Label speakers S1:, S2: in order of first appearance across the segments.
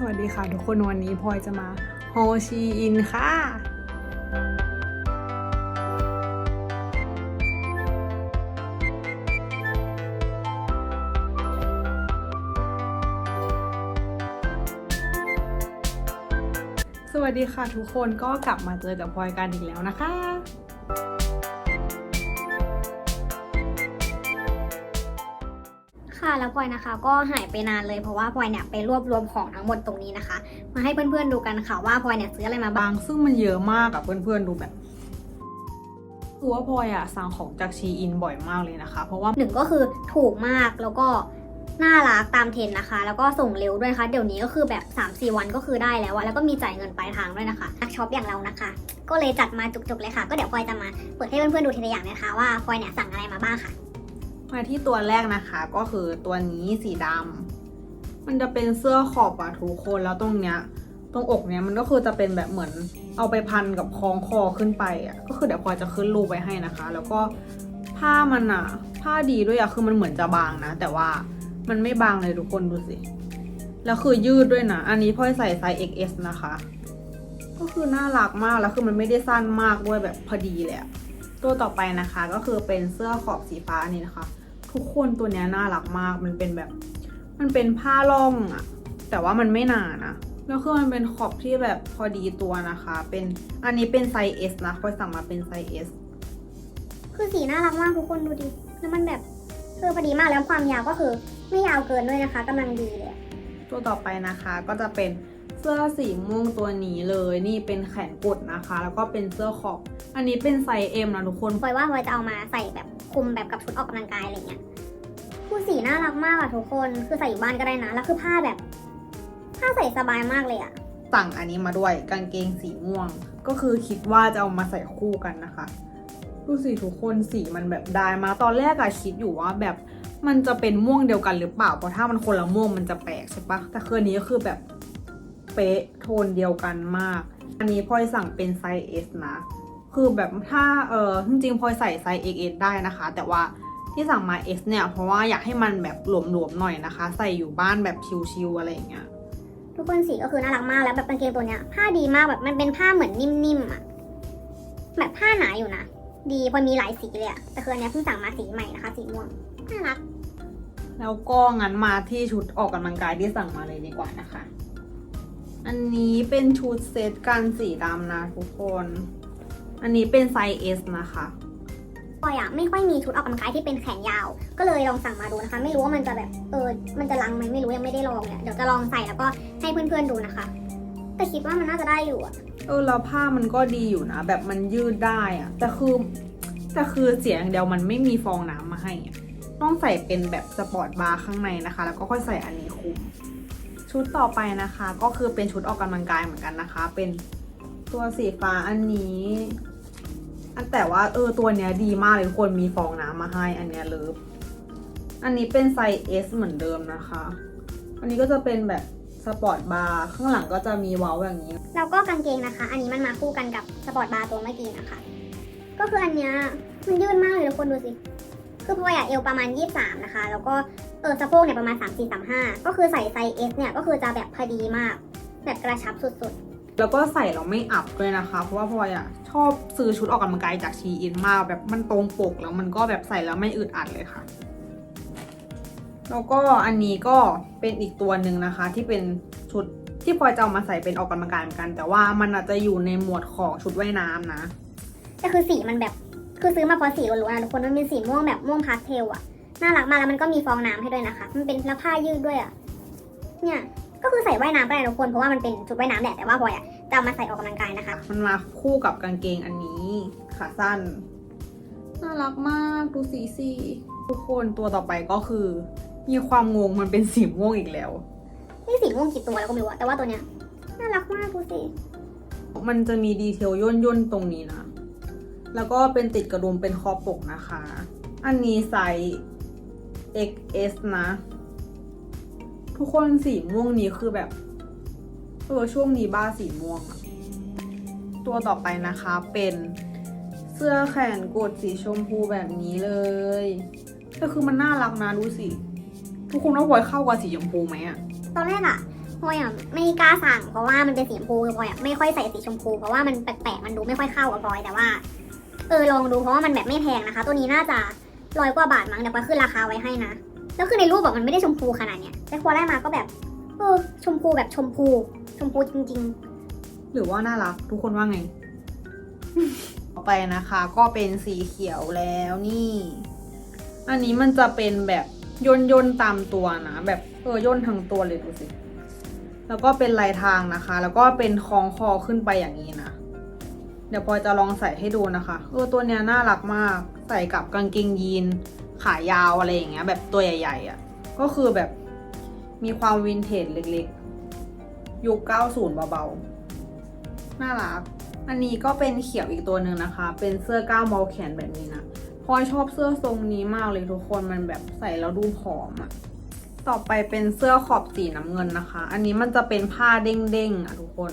S1: สวัสดีค่ะ ทุกคนวันนี้พลอยจะมาโฮชีอินค่ะสวัสดีค่ะทุกคนก็กลับมาเจอกับพลอยกันอีกแล้วนะคะ
S2: แล้วพลอยนะคะ ก็หายไปนานเลยเพราะว่าพลอยเนี่ยไปรวบรวมของทั้งหมดตรงนี้นะคะ มาให้เพื่อนๆดูกันค่ะว่าพลอยเนี่ยซื้ออะไรมาบ้าง
S1: บางซึ่งมันเยอะมากอะเพื่อนๆดูแบบคือว่าพลอยอะสั่งของจากชีอินบ่อยมากเลยนะคะ เพราะว่า
S2: หนึ่งก็คือถูกมากแล้วก็น่ารักตามเทรนด์นะคะ แล้วก็ส่งเร็วด้วยนะคะ เดี๋ยวนี้ก็คือแบบ 3-4 วันก็คือได้แล้วอะแล้วก็มีจ่ายเงินปลายทางด้วยนะคะนักช็อปอย่างเรานะคะ ก็เลยจัดมาจุกๆเลยค่ะ ก็เดี๋ยวพลอยจะมาเปิดให้เพื่อนๆดูทีละอย่างนะคะว่าพลอยเนี่ยสั่งอะไรมาบ้างค่ะ
S1: มาที่ตัวแรกนะคะก็คือตัวนี้สีดำมันจะเป็นเสื้อขอบอะทุกคนแล้วตรงเนี้ยตรงอกเนี้ยมันก็คือจะเป็นแบบเหมือนเอาไปพันกับคล้องคอขึ้นไปอะก็คือเดี๋ยวพลอยจะขึ้นรูปไว้ให้นะคะ แล้วก็ผ้ามันอะผ้าดีด้วยอะคือมันเหมือนจะบางนะ แต่ว่ามันไม่บางเลยทุกคนดูสิแล้วคือยืดด้วยนะ อันนี้พลอยใส่ไซส์ XS นะคะ ก็คือน่ารักมาก แล้วคือมันไม่ได้สั้นมากด้วยแบบพอดีเลยตัวต่อไปนะคะ ก็คือเป็นเสื้อขอบสีฟ้านี่นะคะ ทุกคนตัวเนี้ยน่ารักมาก มันเป็นแบบ มันเป็นผ้าล่องอะแต่ว่ามันไม่หนานะแล้วคือมันเป็นขอบที่แบบพอดีตัวนะคะ เป็นอันนี้เป็นไซส์ S นะพลอยสั่งมาเป็นไซส์ S
S2: คือสีน่ารักมากทุกคนดูดิ แล้วมันแบบคือพอดีมากแล้วความยาวก็คือ ไม่ยาวเกินด้วยนะคะกำลังดีเลยอะ
S1: ตัวต่อไปนะคะก็จะเป็น เสื้อสีม่วงตัวนี้เลยนี่เป็นแขนกุดนะคะ แล้วก็เป็นเสื้อขอบอันนี้เป็นไซส์ M นะทุกคน
S2: พลอยว่าพลอยจะเอามาใส่แบบคลุมแบบกับชุดออกกำลังกายอะไรเงี้ยคือสีน่ารักมากอะทุกคนคือใส่อยู่บ้านก็ได้นะ แล้วคือผ้าแบบ ผ้าใส่สบายมากเลยอะ
S1: สั่งอันนี้มาด้วยกางเกงสีม่วง ก็คือคิดว่าจะเอามาใส่คู่กันนะคะดูสิทุกคนสีมันแบบได้มาตอนแรกอะคิดอยู่ว่าแบบมันจะเป็นม่วงเดียวกันหรือเปล่าเพราะถ้ามันคนละม่วงมันจะแปลกใช่ปะแต่คืนนี้ก็คือแบบ เป๊ะโทนเดียวกันมาก อันนี้พลอยสั่งเป็นไซส์ S นะ คือแบบถ้าเออจริงๆพลอยใส่ไซส์ XS ได้นะคะ แต่ว่าที่สั่งมา S เนี่ย เพราะว่าอยากให้มันแบบหลวมๆหน่อยนะคะ ใส่อยู่บ้านแบบชิวๆอะไรอย่างเงี้ย
S2: ทุกคนสีก็คือน่ารักมากแล้วแบบกางเกงตัวเนี้ยผ้าดีมากแบบมันเป็นผ้าเหมือนนิ่มๆอะแบบผ้าหนาอยู่นะดีพลอยมีหลายสีเลยอะแต่คืออันเนี้ยเพิ่งสั่งมาสีใหม่นะคะสีม่วงน่ารัก
S1: แล้วก็งั้นมาที่ชุดออกกำลังกายที่สั่งมาเลยดีกว่านะคะ อันนี้เป็นชุดเซตกันสีดำนะทุกคน อันนี้เป็นไซส์ S นะคะ
S2: พลอยอะไม่ค่อยมีชุดออกกำลังกายที่เป็นแขนยาว ก็เลยลองสั่งมาดูนะคะ ไม่รู้ว่ามันจะแบบเออมันจะลังไหมไม่รู้ยังไม่ได้ลองเนี่ยเดี๋ยวจะลองใส่แล้วก็ให้เพื่อนๆดูนะคะ แต่คิดว่ามันน่าจะได้อยู่อะ
S1: เออแล้วผ้ามันก็ดีอยู่นะ แบบมันยืดได้อะแต่คือแต่คือเสียอย่างเดียวมันไม่มีฟองน้ำมาให้อะต้องใส่เป็นแบบสปอร์ตบาร์ข้างในนะคะ แล้วก็ค่อยใส่อันนี้คลุม ชุดต่อไปนะคะ ก็คือเป็นชุดออกกำลังกายเหมือนกันนะคะ เป็นตัวสีฟ้าอันนี้อันแต่ว่าเออตัวเนี้ยดีมากเลยทุกคนมีฟองน้ำมาให้อันเนี้ยเลิฟอันนี้เป็นไซส์ S เหมือนเดิมนะคะ อันนี้ก็จะเป็นแบบสปอร์ตบาร์ข้างหลังก็จะมีเว้าอย่างนี้
S2: แล้วก็กางเกงนะคะ อันนี้มันมาคู่กันกับสปอร์ตบาร์ตัวเมื่อกี้นะคะ ก็คืออันเนี้ยมันยืดมากเลยทุกคนดูสิ คือพลอยอะเอวประมาณ 23 นะคะ แล้วก็ เออสะโพกเนี่ยประมาณ 34 35 ก็คือใส่ไซส์ S เนี่ยก็คือจะแบบพอดีมาก แบบกระชับสุด
S1: แล้วก็ใส่แล้วไม่อับด้วยนะคะ เพราะว่าพลอยอะชอบซื้อชุดออกกำลังกายจากชีอินมากแบบมันตรงปกแล้วมันก็แบบใส่แล้วไม่อึดอัดเลยค่ะ แล้วก็อันนี้ก็เป็นอีกตัวหนึ่งนะคะ ที่เป็นชุดที่พลอยจะเอามาใส่เป็นออกกำลังกายเหมือนกัน แต่ว่ามันอาจจะอยู่ในหมวดของชุดว่ายน้ำนะ
S2: ๆแต่คือสีมันแบบคือซื้อมาเพราะสีล้วนๆนะทุกคนมันเป็นสีม่วงแบบม่วงพาสเทลอะ น่ารักมากแล้วมันก็มีฟองน้ำให้ด้วยนะคะ มันเป็นแล้วผ้ายืดด้วยอะเนี่ย ก็คือใส่ว่ายน้ำก็ได้นะทุกคน เพราะว่ามันเป็นชุดว่ายน้ำแหละ แต่ว่าพลอยอะจะเอามาใส่ออกกำลังกายนะคะ
S1: มันมาคู่กับกางเกงอันนี้ขาสั้น น่ารักมากดูสีสิทุกคนตัวต่อไปก็คือ มีความงงมันเป็นสีม่วงอีกแล้ว
S2: นี่สีม่วงกี่ตัวแล้วก็ไม่รู้อะแต่ว่าตัวเนี้ยน่ารักมากดูสิ
S1: มันจะมีดีเทลย่นย่นๆตรงนี้นะ แล้วก็เป็นติดกระดุมเป็นคอปกนะคะ อันนี้ไซส์ XS นะ ทุกคนสีม่วงนี้คือแบบ เออ ช่วงนี้บ้าสีม่วง ตัวต่อไปนะคะเป็นเสื้อแขนกดสีชมพูแบบนี้เลยแต่คือมันน่ารักนะดูสิ ทุกคนว่าพลอยเข้ากับสีชมพูไหมอะ
S2: ตอนแรกอะพอยอะไม่กล้าสั่งเพราะว่ามันเป็นสีชมพูคือพอยอะไม่ค่อยใส่สีชมพูเพราะว่ามันแปลกๆมันดูไม่ค่อยเข้ากับพอยแต่ว่า เออลองดูเพราะว่ามันแบบไม่แพงนะคะ ตัวนี้น่าจะ ร้อยกว่าบาทมั้งเดี๋ยวพลอยขึ้นราคาไว้ให้นะแล้วคือในรูปแบบมันไม่ได้ชมพูขนาดเนี้ยแต่พอได้มาก็แบบเออชมพูแบบชมพู ชมพูจริง
S1: หรือว่าน่ารักทุกคนว่าไง ต่อไปนะคะ ก็เป็นสีเขียวแล้วนี่ อันนี้มันจะเป็นแบบย่นย่นๆตามตัวนะแบบเออย่นทั้งตัวเลยดูสิ แล้วก็เป็นลายทางนะคะ แล้วก็เป็นคล้องคอขึ้นไปอย่างนี้นะ เดี๋ยวปอยจะลองใส่ให้ดูนะคะเออตัวเนี้ยน่ารักมาก ใส่กับกางเกงยีน ขายาวอะไรอย่างเงี้ย แบบตัวใหญ่ ๆอะ่ะ ก็คือแบบมีความวินเทจเล็กๆ ยุค 90 เบาๆ น่ารัก อันนี้ก็เป็นเขียวอีกตัวหนึ่งนะคะ เป็นเสื้อก้าวมอลแขนแบบนี้นะพลอยชอบเสื้อทรงนี้มากเลยทุกคน มันแบบใส่แล้วดูผอมอะต่อไปเป็นเสื้อขอบสีน้ำเงินนะคะ อันนี้มันจะเป็นผ้าเด้งๆอะทุกคน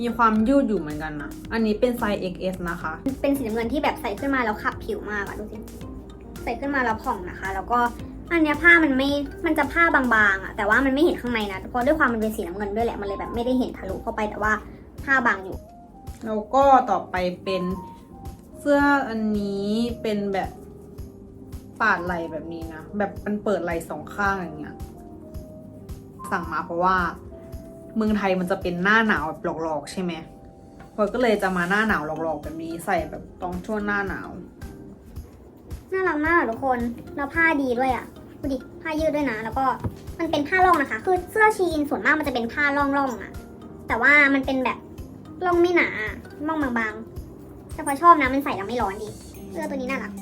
S1: มีความยืดอยู่เหมือนกันนะอันนี้เป็นไซส์ XS นะคะ
S2: ๆเป็นสีน้ำเงินที่แบบใส่ขึ้นมาแล้วขับผิวมากอะดูสิ ใส่ขึ้นมาแล้วผ่องนะคะ แล้วก็อันเนี้ยผ้ามันไม่ มันจะผ้าบางๆอะแต่ว่ามันไม่เห็นข้างในนะ เพราะด้วยความมันเป็นสีน้ำเงินด้วยแหละ มันเลยแบบไม่ได้เห็นทะลุเข้าไป แต่ว่าผ้าบางอยู่
S1: แล้วก็ต่อไปเป็นเสื้ออันนี้เป็นแบบปาดไหล่แบบนี้นะ แบบมันเปิดไหล่สองข้างอย่างเงี้ย สั่งมาเพราะว่า เมืองไทยมันจะเป็นหน้าหนาวแบบหลอกๆ ใช่ไหมพลอยก็เลยจะมาหน้าหนาวหลอกๆ แบบนี้ใส่แบบตรงช่วงหน้าหนาว
S2: น่ารักมากอะทุกคนแล้วผ้าดีด้วยอะดูดิผ้ายืดด้วยนะ แล้วก็มันเป็นผ้าร่องนะคะ คือเสื้อชีนส่วนมากมันจะเป็นผ้าร่องๆอะแต่ว่ามันเป็นแบบร่องไม่หนาร่องบางๆ แต่พอชอบนะมันใส่แล้วไม่ร้อนดี เสื้อตัวนี้น่ารัก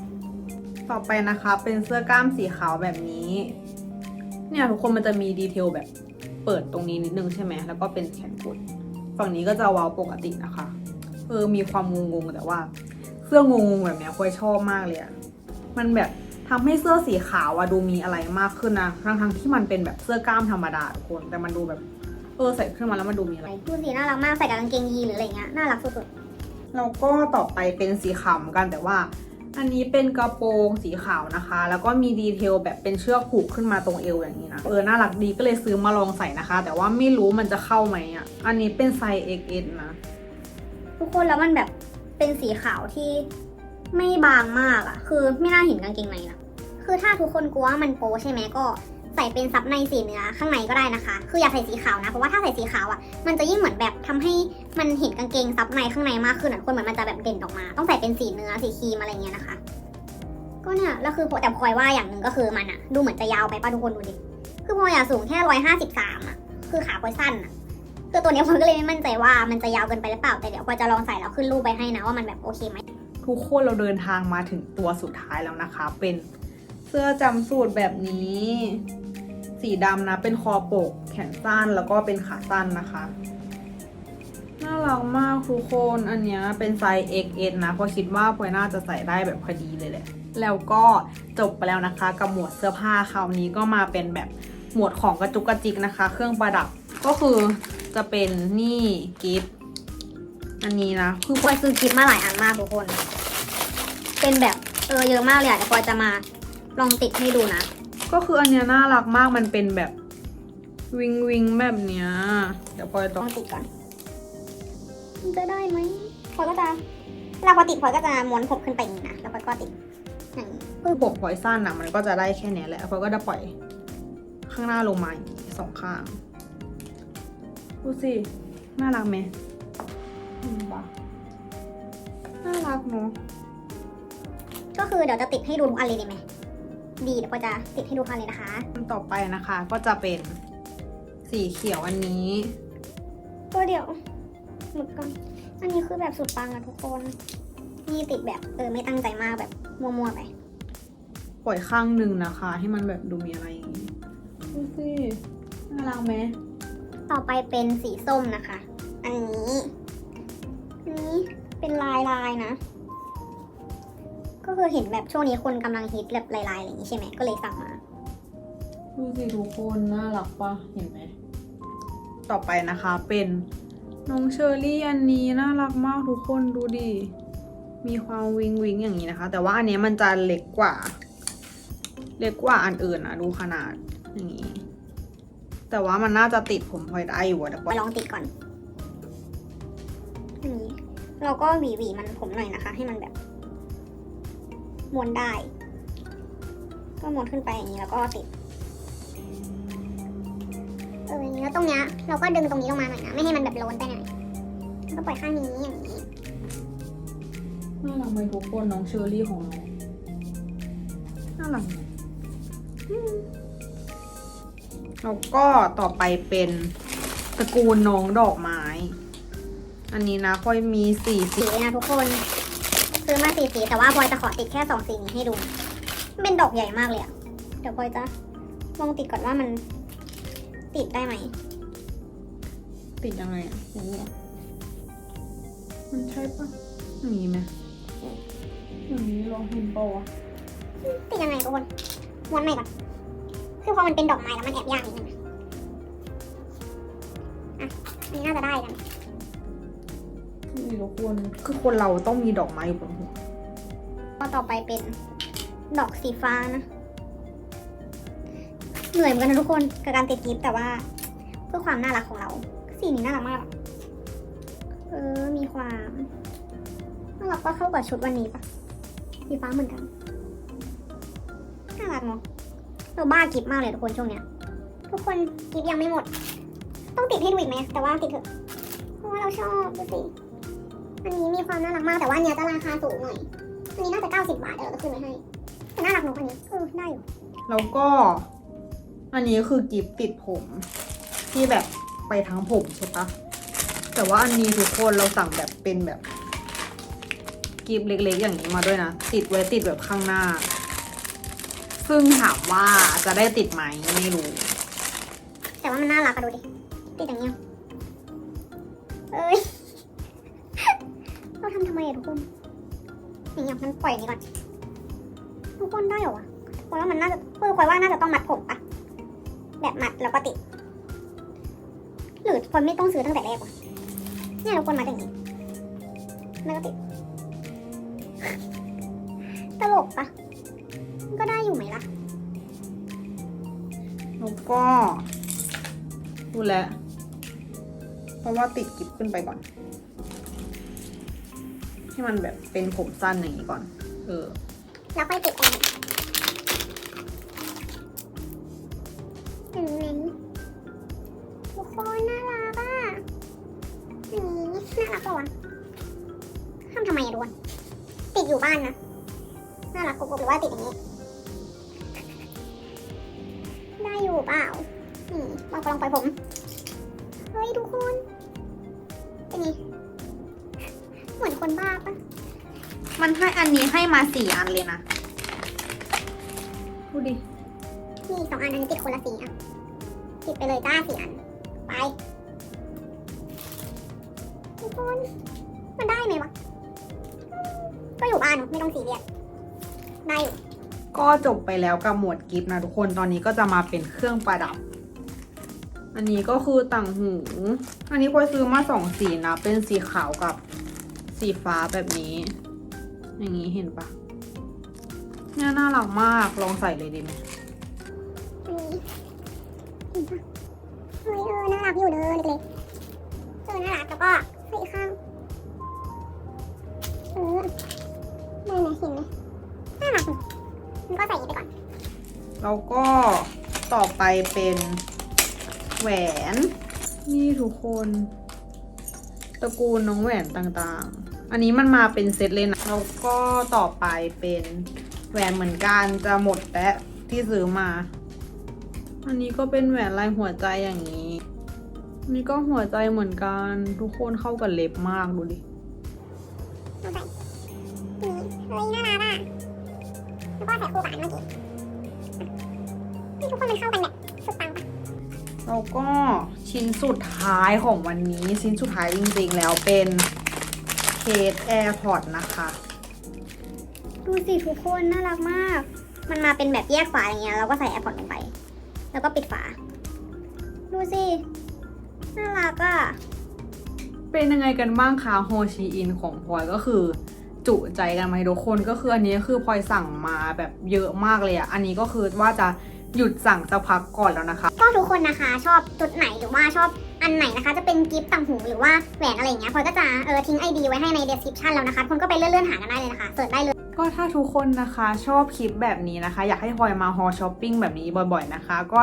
S1: ต่อไปนะคะ เป็นเสื้อกล้ามสีขาวแบบนี้ เนี่ยทุกคนมันจะมีดีเทลแบบเปิดตรงนี้นิดนึงใช่ไหมแล้วก็เป็นแขนกุด ฝั่งนี้ก็จะเว้าปกตินะคะ เออ มีความงงๆแต่ว่า เสื้องงๆแบบเนี้ยพลอยชอบมากเลยอะมันแบบทำให้เสื้อสีขาวอะดูมีอะไรมากขึ้นนะทั้งๆที่มันเป็นแบบเสื้อกล้ามธรรมดาทุกคน แต่มันดูแบบ เออใส่ขึ้นมาแล้วมันดูมีอะไร
S2: ดูสิน่ารักมากใส่กับกางเกงยีนหรืออะไรเงี้ย น่ารักสุด
S1: แล้วก็ต่อไปเป็นสีขาวเหมือนกันแต่ว่า อันนี้เป็นกระโปรงสีขาวนะคะ แล้วก็มีดีเทลแบบเป็นเชือกผูกขึ้นมาตรงเอวอย่างนี้นะ เออ น่ารักดีก็เลยซื้อมาลองใส่นะคะ แต่ว่าไม่รู้มันจะเข้าไหมอะ อันนี้เป็นไซส์ XS นะ
S2: ทุกคนแล้วมันแบบเป็นสีขาวที่ไม่บางมากอะ คือไม่น่าเห็นกางเกงในนะคือถ้าทุกคนกลัวว่ามันโป๊ใช่ไหมก็ ใส่เป็นซับในสีเนื้อข้างในก็ได้นะคะ คืออย่าใส่สีขาวนะ เพราะว่าถ้าใส่สีขาวอะมันจะยิ่งเหมือนแบบทำให้มันเห็นกางเกงซับในข้างในมากขึ้นอะคนเหมือนมันจะแบบเด่นออกมา ต้องใส่เป็นสีเนื้อสีครีมอะไรเงี้ยนะคะ ก็เนี่ยแล้วคือแต่พลอยว่าอย่างหนึ่งก็คือมันอะดูเหมือนจะยาวไปป่ะทุกคนดูดิ คือพลอยอะสูงแค่ร้อยห้าสิบสามอะ คือขาพลอยสั้นอะคือตัวนี้พลอยก็เลยไม่มั่นใจว่ามันจะยาวเกินไปหรือเปล่า แต่เดี๋ยวพลอยจะลองใส่แล้วขึ้นรูปไปให้นะว่ามันแบบโอเคไหม
S1: ทุกคนเราเดินทางมาถึงตัวสุดท้ายแล้วนะคะ เป็น เสื้อจำสูตรแบบนี้ สีดำนะ เป็นคอปก แขนสั้นแล้วก็เป็นขาสั้นนะคะ น่ารักมากทุกคน อันนี้เป็นไซส์ XS นะ เพราะคิดว่าพลอยน่าจะใส่ได้แบบพอดีเลยแหละ แล้วก็จบไปแล้วนะคะ กับหมวดเสื้อผ้าคราวนี้ก็มาเป็นแบบหมวดของกระจุกกระจิกนะคะ เครื่องประดับก็คือจะเป็นนี่กิฟต์อันนี้นะคือ
S2: พลอยซื้อคลิปมาหลายอันมากทุกคน เป็นแบบเออเยอะมากเลยอะเดี๋ยวพลอยจะมา ลองติดให้ดูนะ
S1: ก็คืออันเนี้ยน่ารักมากมันเป็นแบบวิงวิงแบบเนี้ย เดี๋ยวพลอย
S2: ล
S1: ต้อ
S2: องงติดก่อน มันจะได้ไหมพลอยก็จะเวลาพอติดพลอยก็จะม้วนผมขึ้นไปอย่างนี้นะ แล้วพลอยก็ติดอย่างนี้
S1: คือผมพลอยสั้นอะมันก็จะได้แค่เนี้ยแหละพลอยก็จะปล่อย ข้างหน้าลงมาอย่างงี้สองข้างดูสิน่ารักไหมเห็นปะน่ารักเนาะ
S2: ก็คือเดี๋ยวจะติดให้ดูทุกอันเลยดีไหม ดีเดี๋ยวพลอยจะติดให้ดูทุกอันเลยนะคะ
S1: อันต่อไปนะคะก็จะเป็นสีเขียวอันนี้
S2: ก็เดี๋ยวหมุดก่อนอันนี้คือแบบสุดปังอะทุกคน นี่ติดแบบเออไม่ตั้งใจมากแบบมั่วๆไป
S1: ปล่อยข้างหนึ่งนะคะ ให้มันแบบดูมีอะไรอย่างงี้ดูสิน่ารักไหม
S2: ต่อไปเป็นสีส้มนะคะ อันนี้ อันนี้เป็นลายลายๆนะ ก็คือเห็นแบบช่วงนี้คนกำลังฮิตแบบลายๆอะไรอย่างนี้ใช่ไหมก็เลยสั่งมา
S1: ดูสิทุกคนน่ารักปะเห็นไหม ต่อไปนะคะเป็นน้องเชอรี่อันนี้น่ารักมากทุกคนดูดิ มีความวิงวิงอย่างนี้นะคะ แต่ว่าอันเนี้ยมันจะเล็กกว่า เล็กกว่าอันอื่นนะดูขนาดอย่างนี้ แต่ว่ามันน่าจะติดผมพลอยได้อยู่อะเดี๋ยว
S2: ไปลองติดก่อนอันนี้ เราก็หวีหวีมันผมหน่อยนะคะ ให้มันแบบ ม้วนได้ ก็ม้วนขึ้นไปอย่างนี้แล้วก็ติดเอออย่างนี้แล้วตรงเนี้ยเราก็ดึงตรงนี้ลงมาหน่อยนะไม่ให้มันแบบโล้นไปหน่อยแล้วก็ปล่อยข้างนี้อย่างนี้
S1: น่ารักไหมทุกคนน้องเชอรี่ของเราน่ารักไหมแล้วก็ต่อไปเป็นตระกูลน้องดอกไม้ อันนี้นะค่อยมีสี่สี
S2: สีนะทุกคน ซื้อมาสีสีแต่ว่าพลอยจะขอติดแค่สองสีนี้ให้ดูมันเป็นดอกใหญ่มากเลยอะเดี๋ยวพลอยจะลองติดก่อนว่ามันติดได้ไหม
S1: ติดยังไงอะโอ้โหมันใช่ปะอย่างนี้ไหมอย่างนี้ลองเห็นปะวะ
S2: ติดยังไงทุกคนม้วนใหม่ก่อน คือพอมันเป็นดอกไม้แล้วมันแอบยากนิดนึงนะอะอันนี้น่าจะได้กัน
S1: นี่ทุกคนคือคนเราต้องมีดอกไม้อยู่บนหัว
S2: ก็ ต่อไปเป็นดอกสีฟ้านะ เหนื่อยเหมือนกันนะทุกคนกับการติดกิฟแต่ว่า เพื่อความน่ารักของเรา สีนี้น่ารักมาก เออ มีความน่ารักก็เข้ากับชุดวันนี้ปะสีฟ้าเหมือนกัน น่ารักเนาะเราบ้ากิฟมากเลยทุกคนช่วงเนี้ย ทุกคนกิฟยังไม่หมด ต้องติดให้ดูอีกไหมแต่ว่าติดเถอะเพราะว่าเราชอบดูสิอันนี้มีความน่ารักมากแต่ว่าเนี้ยจะราคาสูงหน่อย อันนี้น่าจะ 90 บาทเดี๋ยวเราจะขึ้นไว้ให้แต่น่ารักเนอะอันนี้เออได้อยู่
S1: แล้วก็ อันนี้คือกิฟติดผม ที่แบบไปทั้งผมใช่ปะแต่ว่าอันนี้ทุกคนเราสั่งแบบเป็นแบบกิฟเล็กๆอย่างนี้มาด้วยนะ ติดไว้ติดแบบข้างหน้า ซึ่งถามว่าจะได้ติดไหมไม่รู้
S2: แต่ว่ามันน่ารักอะดูดิ ติดอย่างเงี้ยเอ้ยเราทำทำไมอะทุกคน อย่างเงี้ยมันปล่อยอย่างนี้ก่อนทุกคนได้เหรอวะพราะว่ามันน่าจะเออคอยว่าน่าจะต้องมัดผมปะแบบมัดแล้วก็ติด หรือคนไม่ต้องซื้อตั้งแต่แรกวะเนี่ยทุกคนมัดอย่างนี้แล้วก็ติด ตลกปะก็ได้อยู่ไหมล่ะ
S1: แล้วก็ดูแลเพราะว่าติดกิฟขึ้นไปก่อน ให้มันแบบเป็นผมสั้นอย่างนี้ก่อน เออ
S2: แล้วค่อยติดเองเห็นไหมทุกคนน่ารักอะอันนี้น่ารักปะวะทำทำไมอะทุกคนติดอยู่บ้านนะน่ารักกุ๊กหรือว่าติดอย่างนี้ ได้อยู่เปล่าอืมลองลองปผม เฮ้ยทุกคน มัน
S1: ให้อันนี้ให้มาสี่อันเลยนะ ดูดิ
S2: มีสองอันอันนี้ติดคนละสีอะติดไปเลยจ้าสี่อัน ไปทุกคนมันได้ไหมวะ ก็อยู่บ้านเนอะไม่ต้องสีเรียสได้อยู่
S1: ก็จบไปแล้วกับหมวดกิฟต์นะทุกคน ตอนนี้ก็จะมาเป็นเครื่องประดับ อันนี้ก็คือต่างหู อันนี้พลอยซื้อมาสองสีนะ เป็นสีขาวกับสีฟ้าแบบนี้ อย่างนี้เห็นปะเนี่ยน่ารักมากลองใส่เลยดีไหม
S2: อันนี้เฮ้ยเออน่ารักอยู่เด้อเล็กๆเออน่ารักแล้วก็ใส่อีกข้างเออได้ไหมเห็นไหมน่ารักมันก็ใส่ไปก่อน
S1: แล้วก็ต่อไปเป็นแหวน นี่ทุกคน ตระกูลน้องแหวนต่างๆ อันนี้มันมาเป็นเซตเลยนะแล้วก็ต่อไปเป็นแหวนเหมือนกันจะหมดแล้วที่ซื้อมา อันนี้ก็เป็นแหวนลายหัวใจอย่างนี้อันนี้ก็หัวใจเหมือนกันทุกคนเข้ากับเล็บมากดูดิ
S2: เอาใส่นี่เฮ้ยน่ารักอะแล้วก็ใส่คู่กับอันเมื่อกี้นี่ทุกคนมันเข้ากันแบบสุดปังปะ
S1: แล้วก็ชิ้นสุดท้ายของวันนี้ชิ้นสุดท้ายจริงๆแล้วเป็น เคส AirPods นะคะ
S2: ดูสิทุกคนน่ารักมาก มันมาเป็นแบบแยกฝาอย่างเงี้ยเราก็ใส่แอร์พอร์ตลงไป แล้วก็ปิดฝา ดูสิ น่ารักอะ
S1: เป็นยังไงกันบ้างคะโฮชีอินของพลอยก็คือจุใจกันไหมทุกคนก็คืออันนี้คือพลอยสั่งมาแบบเยอะมากเลยอะอันนี้ก็คือว่าจะหยุดสั่งสักพักก่อนแล้วนะคะ
S2: ก็ทุกคนนะคะ ชอบจุดไหนหรือว่าชอบ อันไหนนะคะจะเป็นกิฟต์ต่างหูหรือว่าแหวนอะไรอย่างเงี้ยพลอยก็จะเออทิ้งไอดีไว้ให้ใน description แล้วนะคะทุกคนก็ไปเลื่อนๆหากันได้เลยนะคะเสิร์ชได้เลย
S1: ก็ถ้าทุกคนนะคะชอบคลิปแบบนี้นะคะ อยากให้พลอยมาฮอช้อปปิ้งแบบนี้บ่อยๆนะคะ ก็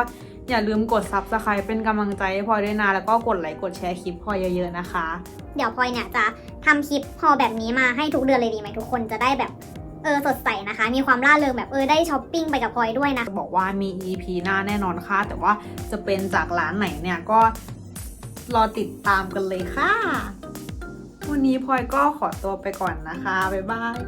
S1: อย่าลืมกด subscribe เป็นกำลังใจให้พลอยด้วยนะแล้วก็กดไลค์กดแชร์คลิปพลอยเยอะๆนะคะ
S2: เดี๋ยวพลอยเนี่ยจะทำคลิปพอแบบนี้มาให้ทุกเดือนเลยดีไหมทุกคนจะได้แบบเออสดใสนะคะ มีความร่าเริงแบบเออได้ช้อปปิ้งไปกับพลอยด้วยนะ
S1: จะบอกว่ามี EP หน้าแน่นอนค่ะ แต่ว่าจะเป็นจากร้านไหนเนี่ยก็ รอติดตามกันเลยค่ะ วันนี้พลอยก็ขอตัวไปก่อนนะคะ บ๊ายบาย